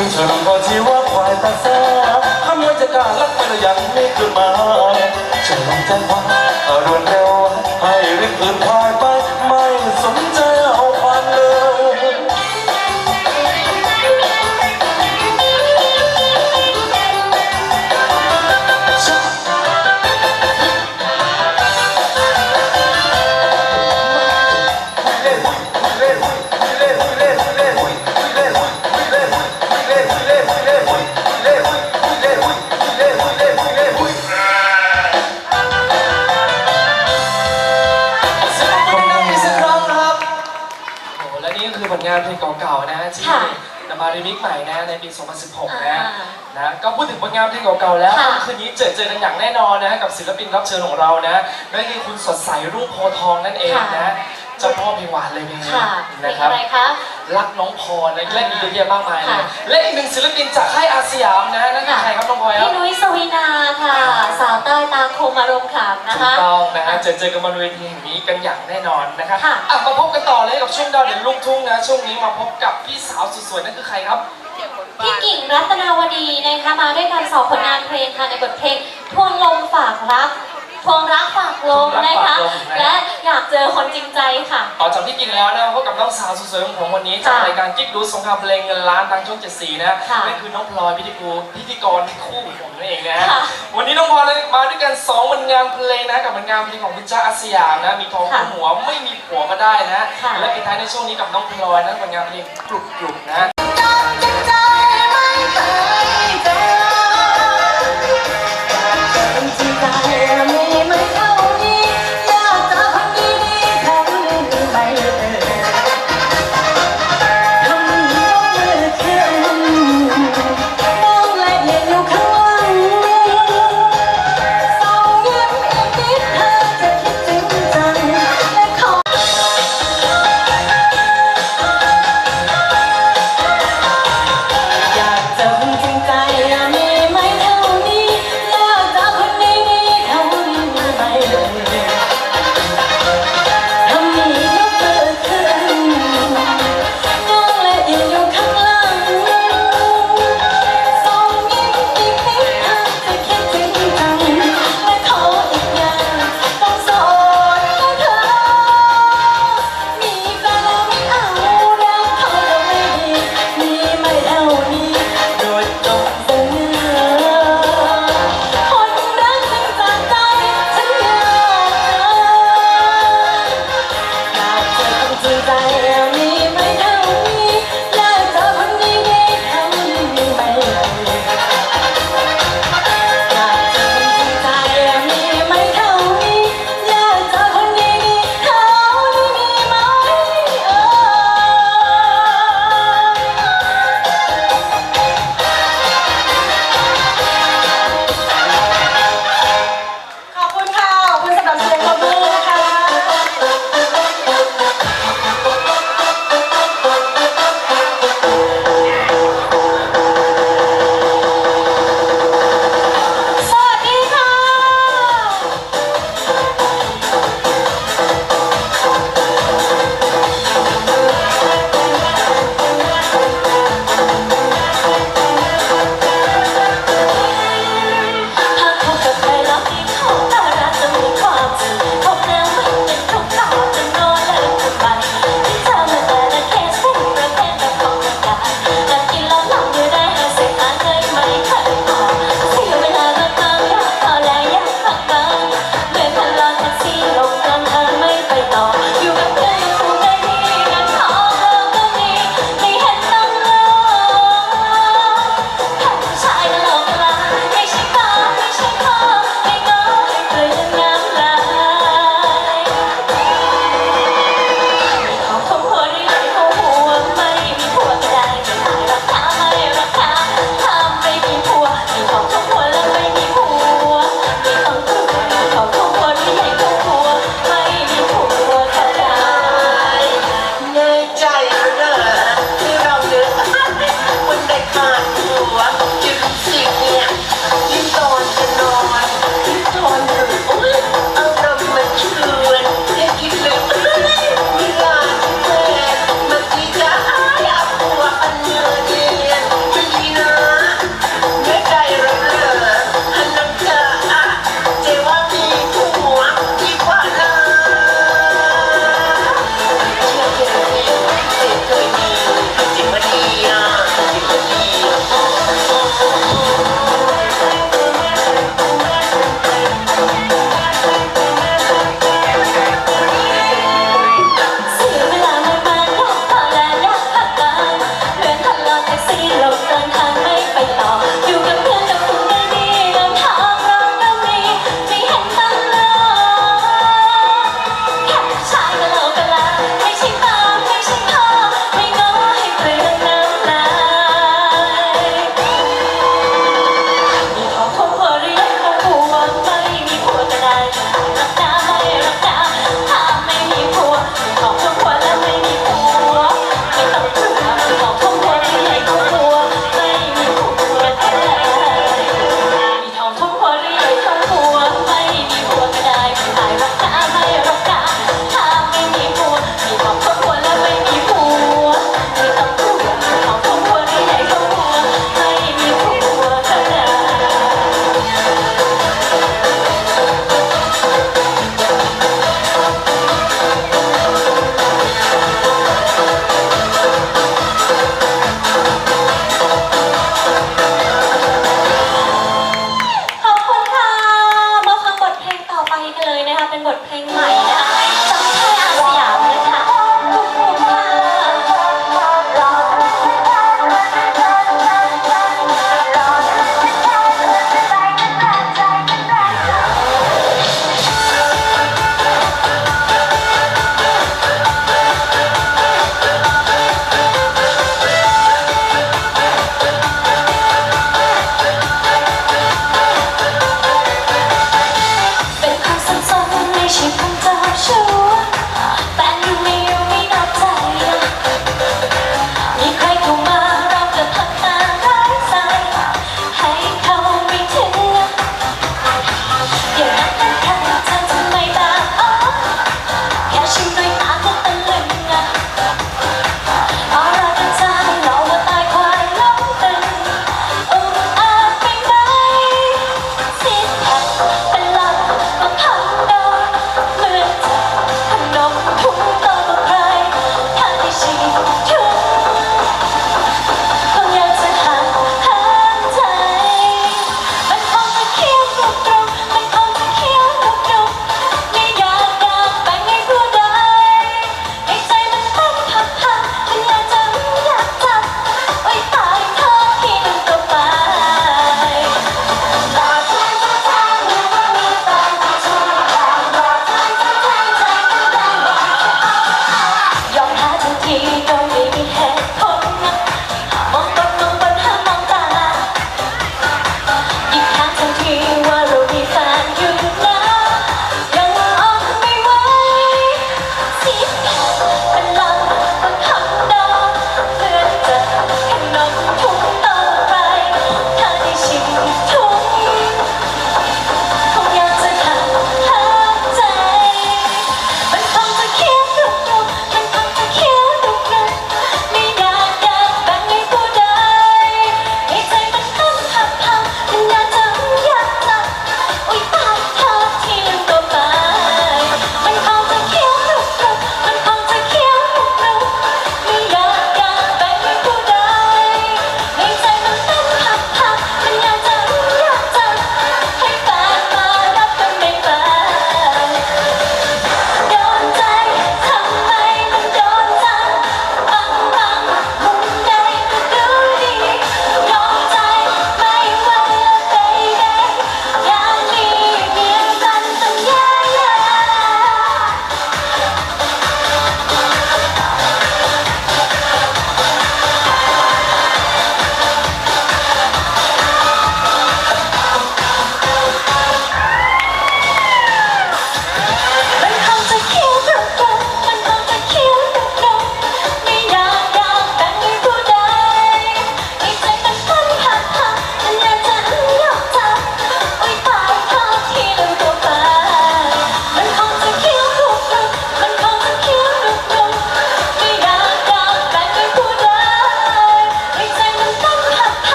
ยังสือพิมพ์ฉลองก็ชีว่าควายตาแซ่บทำไมจะกล้ารักไปแล้วยังไม่ขึ้นมาฉลองใจว่าเอารวนเร็วให้ริบพื้นควา ใหม่นะในปี 2016อ่านะนะก็พูดถึงผลงานเพลงเก่าๆแล้วค่ะ คืนนี้เจอเจอกันอย่างแน่นอนนะกับศิลปินรับเชิญของเรานะนั่นคือคุณสดใสรุ่งโพธิ์ทองนั่นเองนะเจ้าพ่อเพลงหวานเลยเพลงนี้ค่ะเพลนะงครับ อะไรคะ รักน้องพรและเล่นอีกเยอะแยะมากมายเลยค่ะและอีกหนึ่งศิลปินจากค่ายอาสยามนะนั่นคือใครครับน้องพลอยครับ พี่นุ้ยสวินาค่ะ สาวใต้ตาคมอารมณ์ขำนะถูกคะ ต้องนะฮะเจอเจอกันบนเวทีแห่งนี้กันอย่างแน่นอนนะครับค่ะ อะมาพบกันต่อเลยกับช่วงดาวเด่นลูกทุ่งนะ ช่วงนี้มาพบกับพี่สาวสุดสวยนั่นคือใครครับ พี่กิ่งรัตนาวดีนะคะมาด้วยการสอบผลงานเพลงค่ะในบทเพลงทวงลมฝากรักทวงรักฝากลมนะคะทวงรักฝากลมนะและอยากเจอคนจริงใจค่ะต่อจากพี่กินแล้วนะพบกับน้องสาวสุดสวยของผมวันนี้จากค่ะรายการกิ๊กดูสงครามเพลงเงินล้านทางช่องเจ็ดสีนะค่ะนั่นคือน้องพลอยพิธีกูพิธีกรคู่ของผมนั่นเองนะค่ะวันนี้น้องพลอยมาด้วยกันสองผลงานเพลงนะกับผลงานเพลงของคุณจ้าอาสยามนะมีทองค่ะคู่หัวไม่มีผัวก็ได้นะค่ะและปิดท้ายในช่วงนี้กับน้องพลอยนะผลงานเพลงกรุบกรุบๆนะ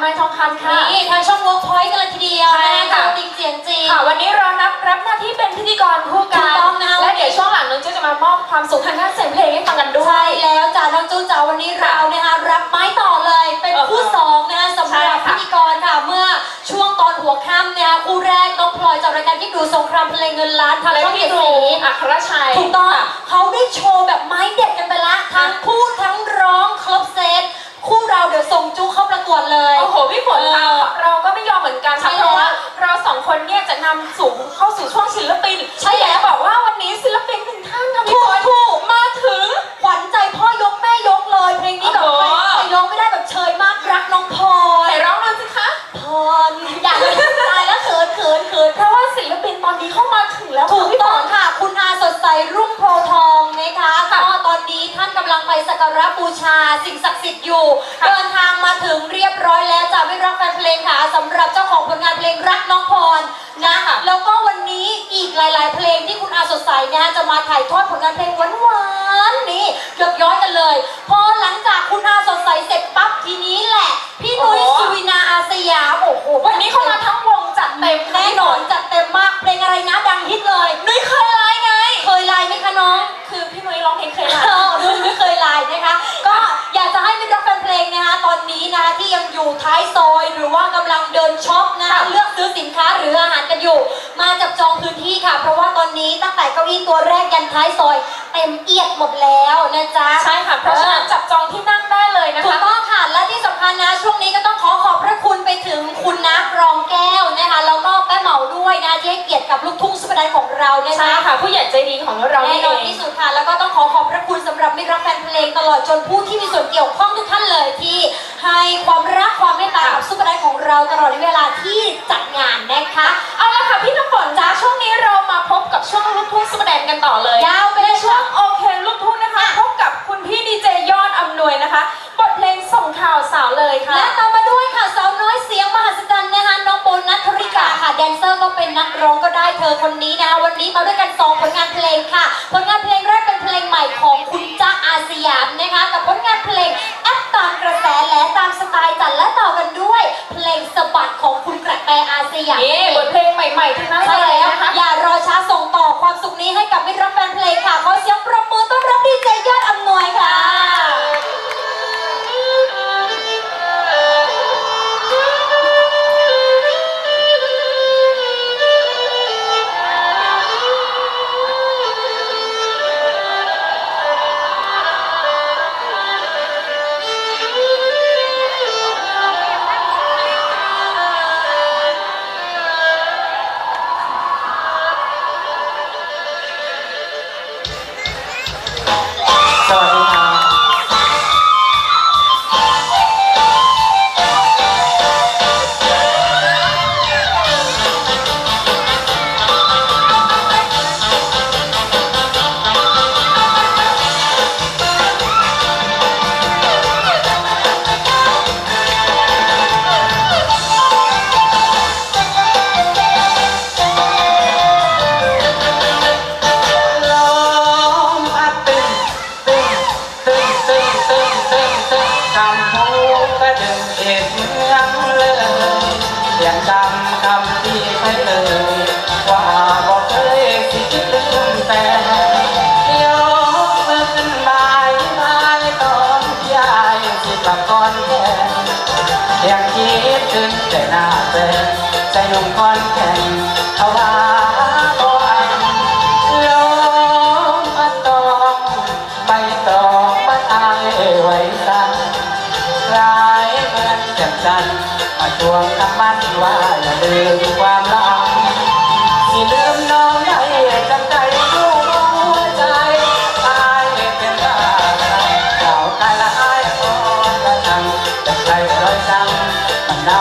ไม้ทองคำค่ะ นี่ทางช่อง Workpoint กันเลยทีเดียวใช่ค่ะติ๊จงเสียงจริง ค่ะ วันนี้เรานับรับหน้าที่เป็นพิธีกรคู่กัถูนกต้องนะ และเดี๋ยวช่วงหลังน้องจูจะมามอบความสุขทางด้านเสียงเพลงให้ฟังกันด้วยใช่แล้วจ้าน้องจูจ๋าวันนี้เรานะคะรับไม้ต่อเลยเป็นคู่สองนะคะสำหรับพิธีกรค่ะเมื่อช่วงตอนหัวค่ำเนี่ยคู่แรกน้องพลอยจากรายการที่ดูสงครามเพลงเงินล้านทางแลช่องเจ็สีอัครชัย ถูกต้องเขาได้โชว์แบบไม้เด็ดกันไปละทั้งพูดทั้งร้องครบเซต คู่เราเดี๋ยวส่งจูเข้าประกวดเลย โอ้โหพี่ฝนเราก็ไม่ยอมเหมือนกันใช่ค่ะเพราะว่าเราสองคนเนี่ยจะนำสู่เข้าสู่ช่วงศิลปินใช่แล้วบอกว่าวันนี้ศิลปินหนึ่งท่านทำะพี่ถูกถูกมาถึงขวัญใจพ่อ ระบูชาสิ่งศักดิ์สิทธิ์อยู่ เดินทางมาถึงเรียบร้อยแล้วจากไม่รักแฟนเพลงค่ะสำหรับเจ้าของผลงานเพลงรักน้องพรนะแล้วก็วันนี้อีกหลาย ๆ เพลงที่คุณอาสดใสนะจะมาถ่ายทอดผลงานเพลงหวานๆนี่เกือบย้อนกันเลย พอหลังจากคุณอาสดใสเสร็จปั๊บทีนี้แหละพี่ อยู่ท้ายซอย หรือว่ากำลังเดินช็อปนะคะเลือกซื้อสินค้าหรืออาหารกันอยู่ มาจับจองพื้นที่ค่ะ เพราะว่าตอนนี้ตั้งแต่เก้าอี้ตัวแรกยันท้ายซอย เต็มเอียดหมดแล้วนะจ๊ะใช่ค่ะเพราะฉะนั้นจับจองที่นั่งได้เลยนะถูกคะต้องค่ะและที่สำคัญนะช่วงนี้ก็ต้องขอขอบพระคุณไปถึงคุณนักรองแก้วนะคะแล้ว นะที่ให้เกียรติกับลูกทุ่งสุปดันของเรานะใช่คะค่ะ ผู้ใหญ่ใจดีของเราแน่นี่นเออนง ที่สุดค่ะ แล้วก็ต้องขอขอบพระคุณสำหรับมิตรรักแฟนเพลงตลอดจนผู้ที่มีส่วนเกี่ยวข้องทุกท่านเลยที่ให้ความรักความเมตตากับซุปเปอร์ไดของเราตลอดเวลาที่จัดงานนะคะ เอาละค่ะพี่น้ำฝนจ้าช่วงนี้เรามาพบกับช่วงลูกทุ่งสแสดงกันต่อเลยยาวไปเลยในช่วค่ะงโอเคลูกทุ่งนะคะ พบกับคุณพี่ดีเจยอดอำนวยนะคะ บทเพลงส่งข่าวสาวเลยค่ะ และต่อมา ดนเซอร์ก็เป็นนักร้องก็ได้เธอคนนี้นะคะวันนี้มาด้วยกันสองผลงานเพลงค่ะ ผลงานเพลงแรกเป็นเพลงใหม่ของคุณจ้าอาสยามนะคะ กับผลงานเพลงแอปตามกระแสและตามสไตล์จัดและต่อกันด้วย เพลงสะบัดของคุณกระแตอาสยามนี่บทเพลงใหม่ๆทั้งนั้นใช่เลยแล้วนะคะอย่ารอช้าส่งต่อความสุขนี้ให้กับมิตรรักแฟนเพลงค่ะ ทวงคำมั่นว่าอย่าลืมความหลังสิลืมน้องได้จำใจลูกหัวใจตายเป็นบ้าเก่าตายละอายพอกระทังแต่ใครรอยจังมันเล่า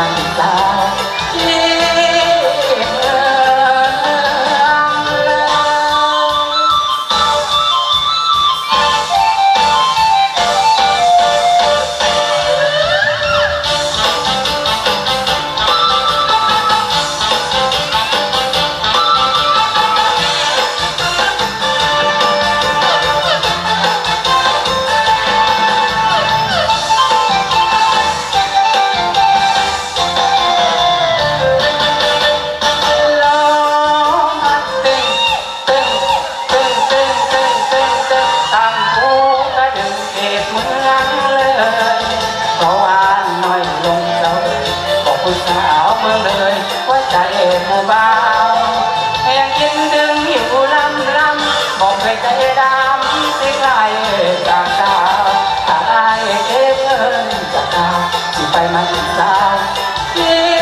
ที่ ไปมาสาว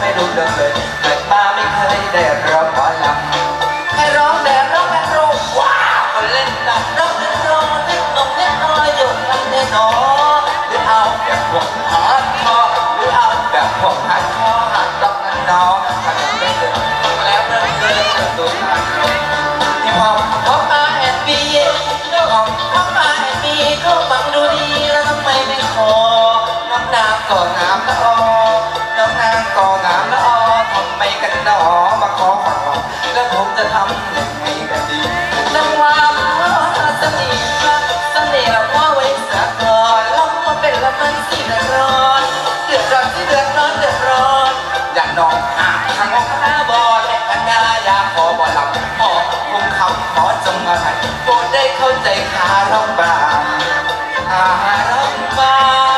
ไม่รู้เรื่งเลยแต่ดมาไม่เคยได้รับ ขอจงมาให้โปรดได้เข้าใจขาเราบ้างขาเราบ้าง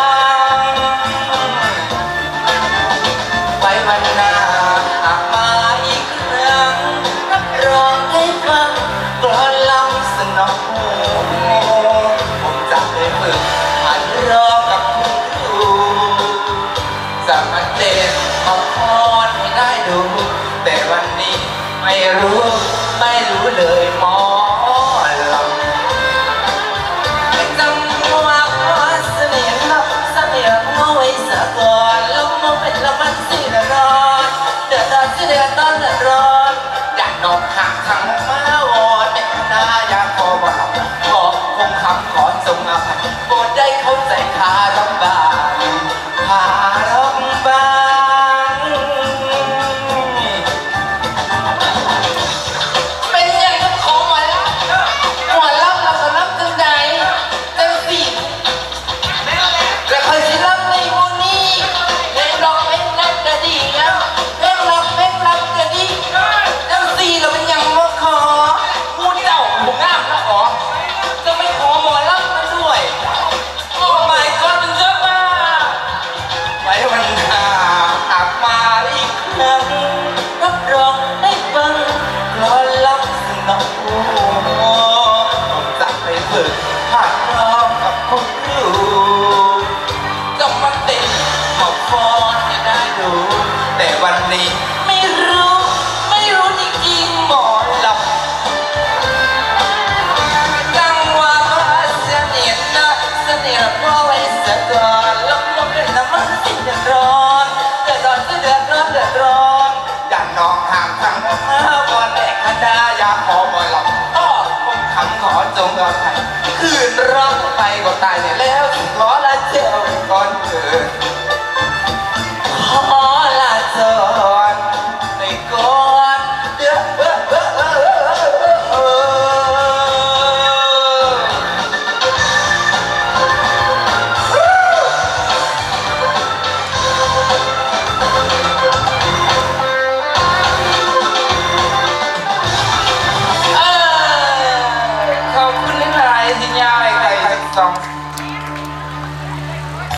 วันแรกดายาขอบอยหลับต้คงคำขอจงกอดไทยคืนรักไปก็ตายเนี่ยแล้วขอละเจ้าก่อนเถิด